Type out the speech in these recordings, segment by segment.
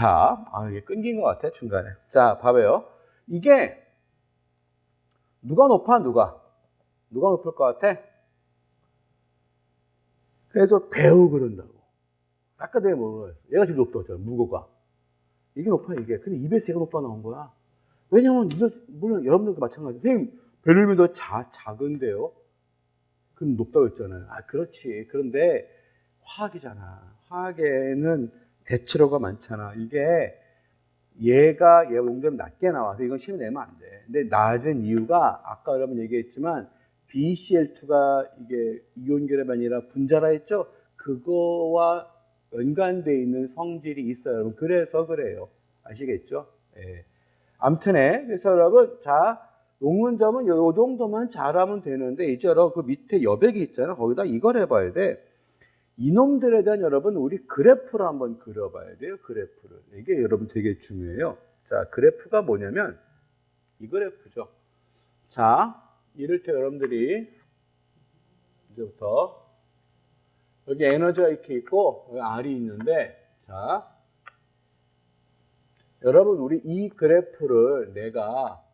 자, 아, 이게 끊긴 것 같아, 중간에. 자, 봐봐요. 이게, 누가 높아, 누가? 누가 높을 것 같아? 그래도 배우 그런다고. 아까 내가 뭐라고 했어? 얘가 제일 높다고 했잖아, 무거가. 이게 높아, 이게. 근데 얘가 높아 나온 거야. 왜냐면, 이거, 물론 여러분들도 마찬가지. 선생님, 벨륨이 더 자, 작은데요? 그럼 높다고 했잖아요. 아, 그렇지. 그런데 화학이잖아. 화학에는 대치로가 많잖아. 이게 얘가 얘가 용점 낮게 나와서 이건 시험에 내면 안 돼. 근데 낮은 이유가 아까 여러분 얘기했지만 BCl2가 이게 이온 결합이 아니라 분자라 했죠. 그거와 연관돼 있는 성질이 있어요, 여러분. 그래서 그래요. 아시겠죠? 예. 아무튼에 그래서 여러분 자 녹는 점은 요 정도만 잘하면 되는데 이제 여러분 그 밑에 여백이 있잖아. 거기다 이걸 해봐야 돼. 이놈들에 대한 여러분 우리 그래프를 한번 그려봐야 돼요. 그래프를. 이게 여러분 되게 중요해요. 자, 그래프가 뭐냐면 이 그래프죠. 자, 이를테 여러분들이 이제부터 여기 에너지가 이렇게 있고 여기 R이 있는데 자, 여러분 우리 이 그래프를 내가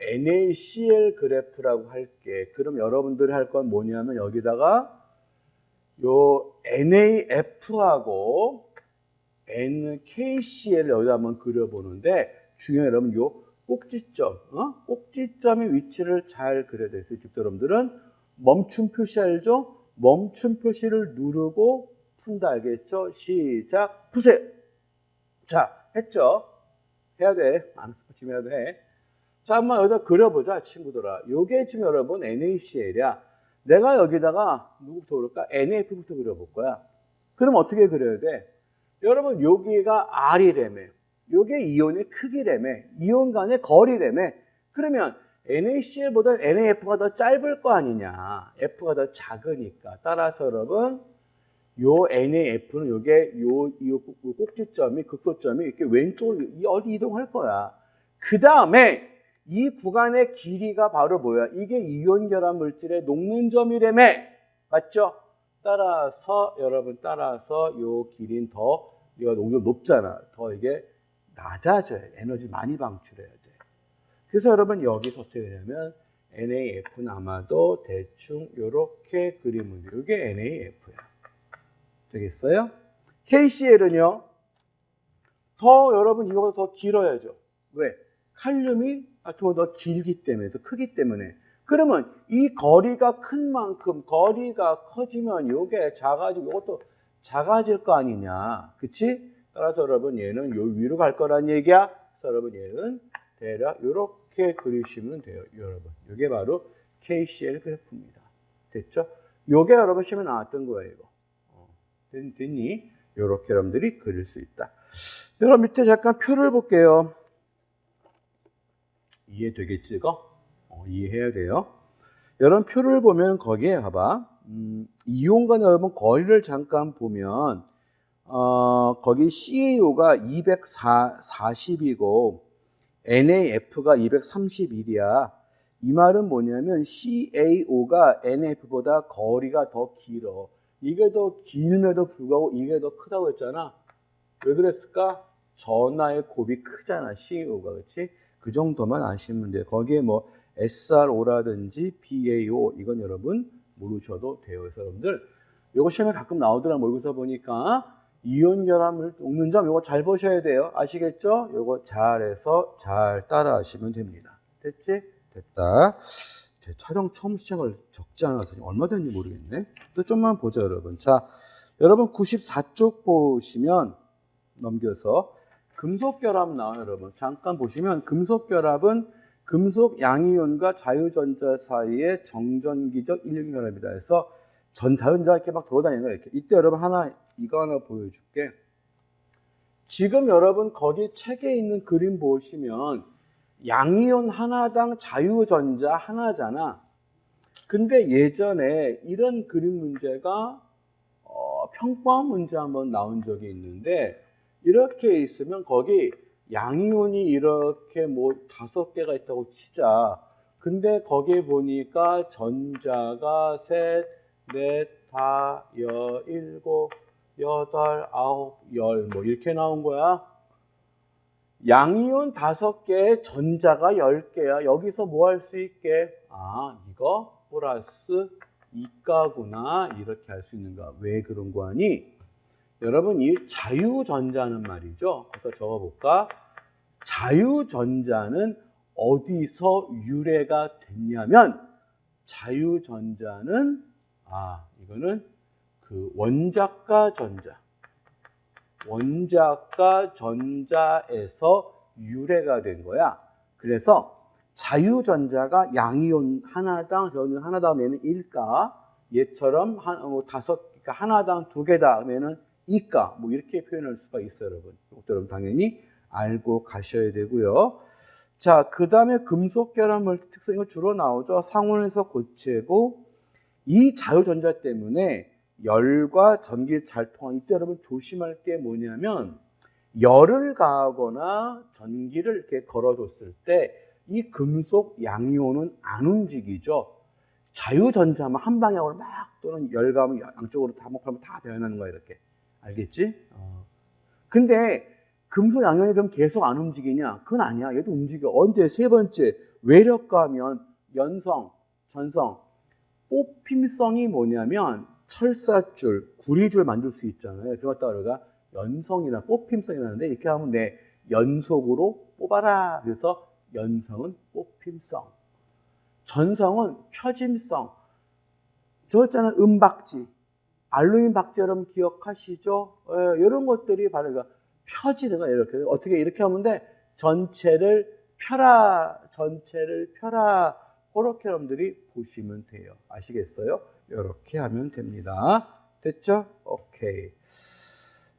NaCl 그래프라고 할게. 그럼 여러분들이 할 건 뭐냐면 여기다가 요 NaF하고 NKCl을 여기다 한번 그려보는데 중요한 여러분 요 꼭지점, 어? 꼭지점의 위치를 잘 그려야 돼요. 즉 여러분들은 멈춤 표시 알죠? 멈춤 표시를 누르고 푼다 알겠죠? 시작 푸세요. 자 했죠? 해야 돼. 안 지금 해야 돼. 자 한번 여기다 그려보자 친구들아. 요게 지금 여러분 NaCl이야. 내가 여기다가 누구부터 그럴까? NAF부터 그려볼 거야. 그럼 어떻게 그려야 돼? 여러분 여기가 R이래매. 요게 이온의 크기래매. 이온 간의 거리래매. 그러면 NaCl보다 NAF가 더 짧을 거 아니냐. F가 더 작으니까. 따라서 여러분 요 NAF는 요게 요, 요 꼭지점이 극소점이 이렇게 왼쪽으로 어디 이동할 거야. 그 다음에 이 구간의 길이가 바로 뭐야? 이게 이온 결합 물질의 녹는 점이래매. 맞죠? 따라서 여러분 따라서 요 길이는 더 이거 녹는 높잖아. 더 이게 낮아져야 돼. 에너지 많이 방출해야 돼. 그래서 여러분 여기서 어떻게 되냐면 NAF는 아마도 대충 요렇게 그림을 이게 NAF야. 되겠어요? KCl은요. 더 여러분 이거보다 더 길어야죠. 왜? 칼륨이 아토가 더 길기 때문에, 더 크기 때문에. 그러면 이 거리가 큰 만큼 거리가 커지면 이게 작아지고 이것도 작아질 거 아니냐. 그치? 따라서 여러분 얘는 요 위로 갈 거란 얘기야. 그래서 여러분 얘는 대략 이렇게 그리시면 돼요. 여러분. 이게 바로 KCl 그래프입니다. 됐죠? 요게 여러분 시험에 나왔던 거예요. 이거. 어, 됐- 됐니? 요렇게 여러분들이 그릴 수 있다. 여러분 밑에 잠깐 표를 볼게요. 이해되겠지, 이거? 어, 이해해야 돼요. 여러분 표를 보면 거기에 봐봐. 음, 이온 간 여러분 거리를 잠깐 보면 어, 거기 CaO가 240이고 NaF가 231이야. 이 말은 뭐냐면 CaO가 NaF보다 거리가 더 길어. 이게 더 길면도 불구하고 이게 더 크다고 했잖아. 왜 그랬을까? 전하의 곱이 크잖아. CaO가 그렇지? 그 정도만 아시면 돼요. 거기에 뭐 SRO라든지 BAO 이건 여러분 모르셔도 돼요. 그래서 여러분들 이거 시험에 가끔 나오더라 모의고사 보니까 이온 결합을 녹는 점 이거 잘 보셔야 돼요. 아시겠죠? 이거 잘해서 잘 따라하시면 됩니다. 됐지? 됐다. 제 촬영 처음 시작을 적지 않아서 얼마 됐는지 모르겠네. 또 좀만 보자 여러분. 자, 여러분 94쪽 보시면 넘겨서 금속 결합 나와요, 여러분. 잠깐 보시면 금속 결합은 금속 양이온과 자유전자 사이의 정전기적 일륜 결합이다 해서 전 자유전자가 이렇게 막 돌아다니는 거예요. 이렇게. 이때 여러분 하나 이거 하나 보여줄게. 지금 여러분 거기 책에 있는 그림 보시면 양이온 하나당 자유전자 하나잖아. 근데 예전에 이런 그림 문제가 어, 평범 문제 한번 나온 적이 있는데 이렇게 있으면 거기 양이온이 이렇게 뭐 다섯 개가 있다고 치자. 근데 거기에 보니까 전자가 셋, 넷, 다, 여, 일곱, 여덟, 아홉, 열, 뭐 이렇게 나온 거야. 양이온 다섯 개에 전자가 열 개야. 여기서 뭐 할 수 있게? 아, 이거 플러스 이가구나. 이렇게 할 수 있는가? 왜 그런 거 하니? 여러분, 이 자유전자는 말이죠. 아까 적어볼까? 자유전자는 어디서 유래가 됐냐면, 자유전자는, 아, 이거는 그 원자과 전자. 원자과 전자에서 유래가 된 거야. 그래서 자유전자가 양이온 하나당 저는 하나당 얘는 1가 얘처럼 한, 어, 다섯 그러니까 하나당 두 개다 하면은 2가 뭐 이렇게 표현할 수가 있어요, 여러분. 여러분 당연히 알고 가셔야 되고요. 자, 그 다음에 금속 결합 물질 특성 이거 주로 나오죠. 상온에서 고체고 이 자유전자 때문에 열과 전기를 잘 통한 이때 여러분 조심할 게 뭐냐면 열을 가하거나 전기를 이렇게 걸어줬을 때 이 금속 양이온은 안 움직이죠. 자유전자만 한 방향으로 막 또는 열감을 양쪽으로 다 먹하면 다 변하는 거야 이렇게 알겠지? 어. 근데 금속 양이온이 그럼 계속 안 움직이냐? 그건 아니야. 얘도 움직여. 언제 세 번째 외력가면 연성, 전성, 뽑힘성이 뭐냐면 철사줄, 구리줄 만들 수 있잖아요. 그것다 우리가 연성이나 뽑힘성이라는데 이렇게 하면 내 연속으로 뽑아라. 그래서 연성은 뽑힘성. 전성은 펴짐성. 저 있잖아요. 음박지. 박지 여러분 기억하시죠? 예, 이런 것들이 바로 그 펴지는 거예요. 이렇게. 어떻게 이렇게 하면 돼? 전체를 펴라. 전체를 펴라. 그렇게 여러분들이 보시면 돼요. 아시겠어요? 이렇게 하면 됩니다. 됐죠? 오케이.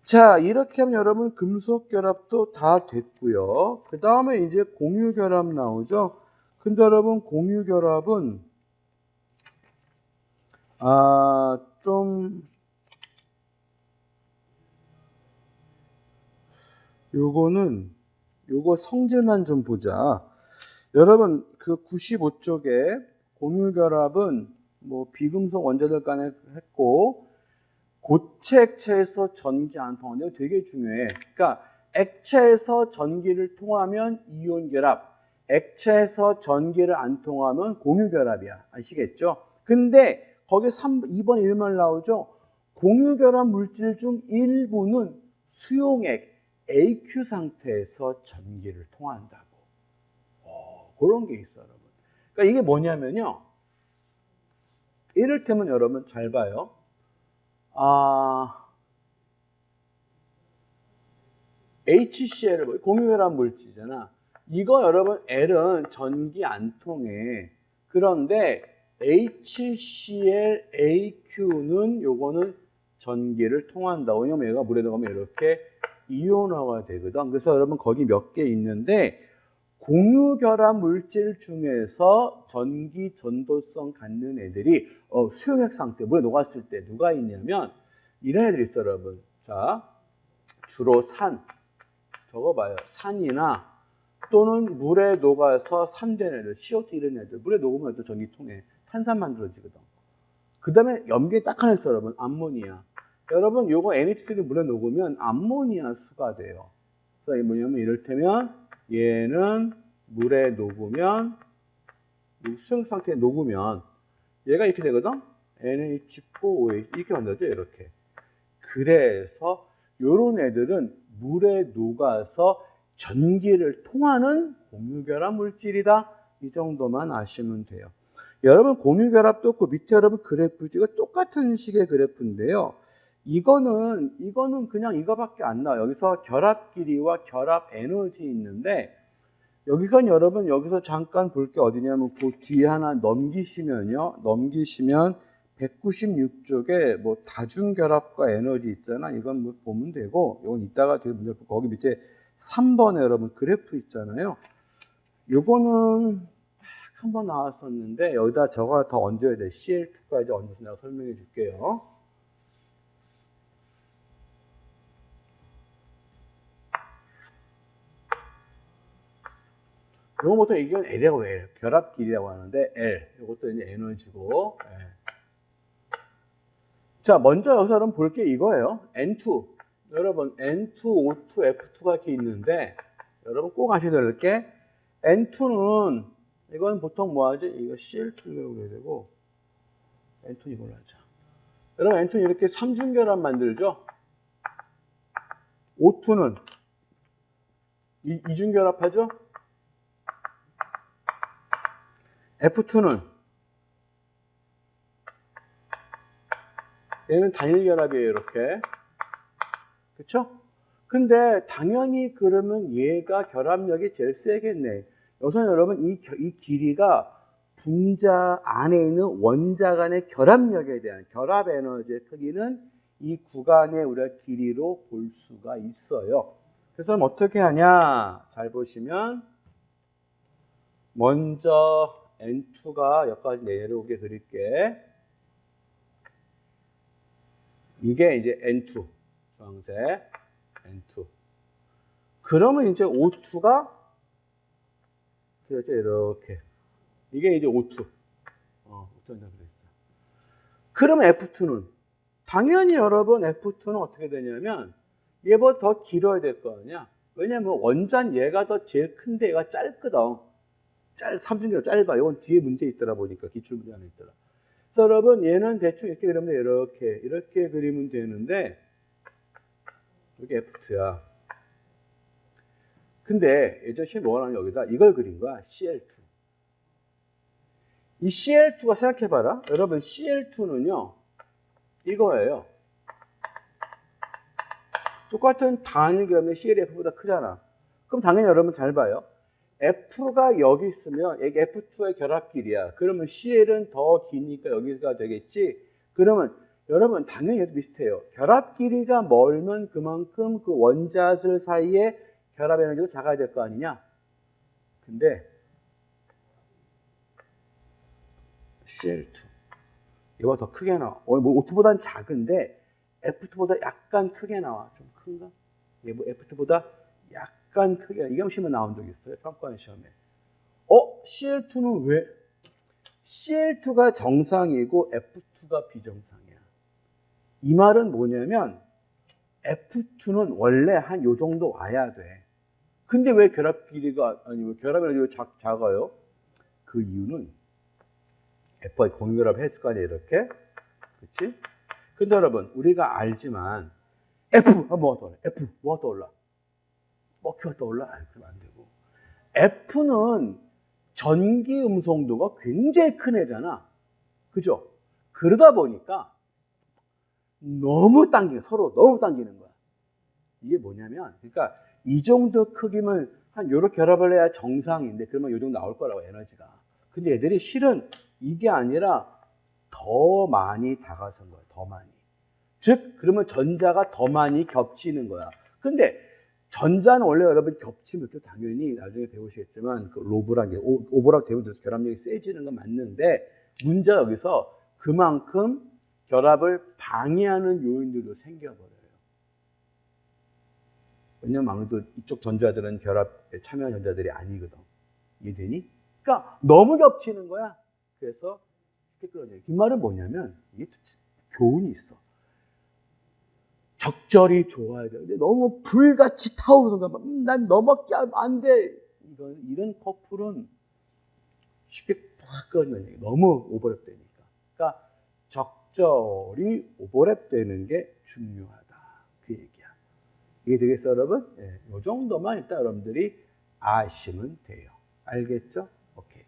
자, 이렇게 하면 여러분 금속 결합도 다 됐고요. 그 다음에 이제 공유 결합 나오죠. 근데 여러분 공유 결합은 아, 좀 요거는 요거 성질만 좀 보자. 여러분 그 95쪽에 공유 결합은 뭐 비금속 원자들 간에 했고 고체 액체에서 전기 안 통하는 게 되게 중요해. 그러니까 액체에서 전기를 통하면 이온 결합, 액체에서 전기를 안 통하면 공유 결합이야. 아시겠죠? 근데 거기 3, 2번 1번 나오죠. 공유 결합 물질 중 일부는 수용액 AQ 상태에서 전기를 통한다고. 어, 그런 게 있어, 여러분. 그러니까 이게 뭐냐면요. 이를테면 여러분 잘 봐요. 아, HCl, 공유결합 물질이잖아. 이거 여러분 L은 전기 안 통해. 그런데 HCl, AQ는 요거는 전기를 통한다. 왜냐면 얘가 물에 들어가면 이렇게 이온화가 되거든. 그래서 여러분 거기 몇 개 있는데 공유 결합 물질 중에서 전기 전도성 갖는 애들이 어, 수용액 상태 물에 녹았을 때 누가 있냐면 이런 애들이 있어 여러분. 자 주로 산 적어봐요. 산이나 또는 물에 녹아서 산된 애들, CO2 이런 애들 물에 녹으면 또 전기 통해 탄산 만들어지거든. 그 다음에 염기에 딱 하나 있어 여러분. 암모니아. 여러분 요거 NH3를 물에 녹으면 암모니아 수가 돼요. 그래서 이 뭐냐면 이를테면 얘는 물에 녹으면 수용 상태에 녹으면 얘가 이렇게 되거든. NH4OH 이렇게 만들어져 이렇게. 그래서 요런 애들은 물에 녹아서 전기를 통하는 공유결합 물질이다. 이 정도만 아시면 돼요. 여러분 공유결합도 그 밑에 여러분 그래프지가 똑같은 식의 그래프인데요. 이거는 이거는 그냥 이거밖에 안 나와. 요 여기서 결합 길이와 결합 에너지 있는데 여기선 여러분 여기서 잠깐 볼 게 어디냐면 그 뒤에 하나 넘기시면요. 넘기시면 196쪽에 뭐 다중 결합과 에너지 있잖아. 이건 뭐 보면 되고 이건 이따가 되게 문제 거기 밑에 3번에 여러분 그래프 있잖아요. 요거는 한번 나왔었는데 여기다 저거 더 얹어야 돼. CL2까지 얹어서 내가 설명해 줄게요. 이거 보통 이건 L이라고 해요. 결합 길이라고 하는데 L. 이것도 이제 에너지고. 예. 자, 먼저 여기서 여러분 볼 게 이거예요. N2. 여러분, N2, O2, F2가 이렇게 있는데, 여러분 꼭 아셔야 될 게 N2는 이건 보통 뭐 하지? 이거 CL2라고 해야 되고 N2 이걸로 하자. 여러분 N2는 이렇게 삼중결합 만들죠? O2는 이, 이중결합하죠? F2는 얘는 단일 결합이에요, 이렇게. 그쵸? 근데 당연히 그러면 얘가 결합력이 제일 세겠네. 여기서 여러분 이, 겨- 이 길이가 분자 안에 있는 원자 간의 결합력에 대한 결합 에너지의 크기는 이 구간의 우리가 길이로 볼 수가 있어요. 그래서 어떻게 하냐? 잘 보시면 먼저 N2가 여기까지 내려오게 그릴게. 이게 이제 N2 주황색 N2. 그러면 이제 O2가 그렇죠 이렇게 이게 이제 O2. 어, O2 한다 그랬어. 그러면 F2는 당연히 여러분 F2는 어떻게 되냐면 얘보다 더 길어야 될 거 아니야. 왜냐면 원전 얘가 더 제일 큰데 얘가 짧거든. 짧, 삼중기로 짧아. 이건 뒤에 문제 있더라 보니까 기출 문제 안에 있더라. 그래서 여러분 얘는 대충 이렇게 그리면 돼. 이렇게 이렇게 그리면 되는데 이게 F2야. 근데 예전시 뭐라는 여기다 이걸 그린 거야. CL2. 이 CL2가 생각해봐라. 여러분 CL2는요 이거예요. 똑같은 단일결합의 CLF보다 크잖아. 그럼 당연히 여러분 잘 봐요. F가 여기 있으면 여기 F2의 결합길이야. 그러면 CL은 더 기니까 여기가 되겠지. 그러면 여러분 당연히 비슷해요. 결합 길이가 멀면 그만큼 그 원자들 사이에 결합 에너지도 작아야 될 거 아니냐. 근데 CL2 이거 더 크게 나와. 어, 뭐 O2보다는 작은데 F2보다 약간 크게 나와. 좀 큰가? 얘 뭐 F2보다 약 간 크게 이게 시험에 나온 적 있어요. 평가원 시험에. 어? CL2는 왜? CL2가 정상이고 F2가 비정상이야. 이 말은 뭐냐면 F2는 원래 한 요 정도 와야 돼. 근데 왜 결합 길이가 아니 왜 결합 에너지가 작, 작아요? 그 이유는 F와 공유결합 거 아니에요, 이렇게. 그치? 근데 여러분, 우리가 알지만, F! 하면 뭐가 떠올라? F! 뭐가 떠올라? 먹기가 떠올라? 그러면 안 되고. F는 전기 음성도가 굉장히 큰 애잖아. 그죠? 그러다 보니까 너무 당기는, 서로 너무 당기는 거야. 이게 뭐냐면, 그러니까 이 정도 크기면 한 요렇게 결합을 해야 정상인데, 그러면 요 정도 나올 거라고, 에너지가. 근데 얘들이 실은 이게 아니라 더 많이 다가선 거예요. 더 많이. 즉, 그러면 전자가 더 많이 겹치는 거야. 근데 전자는 원래 여러분 겹치면 또 당연히 나중에 배우시겠지만 그 로브란 게 오- 오버랩 되면 될수록 결합력이 세지는 건 맞는데 문제가 여기서 그만큼 결합을 방해하는 요인들도 생겨버려요. 왜냐면 아무래도 이쪽 전자들은 결합에 참여한 전자들이 아니거든. 이해되니? 그러니까 너무 겹치는 거야. 그래서 이렇게 끌어내요. 이 말은 뭐냐면 이게 교훈이 있어. 적절히 좋아야 돼. 근데 너무 불같이 타오르는 거야. 음, 난 하면 안 돼. 이건 이런 커플은 쉽게 탁 끊는 얘기. 너무 오버랩 되니까. 그러니까 적절히 오버랩 되는 게 중요하다. 그 얘기야. 이게 되겠어, 여러분? 예, 이 정도만 일단 여러분들이 아시면 돼요. 알겠죠? 오케이.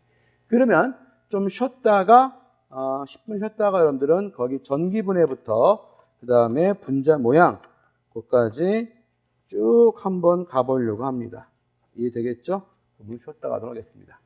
그러면 좀 쉬었다가 어, 10분 쉬었다가 여러분들은 거기 전기분해부터 그 다음에 분자 모양 그까지 쭉 한번 가보려고 합니다. 이해되겠죠? 그럼 쉬었다 가도록 하겠습니다.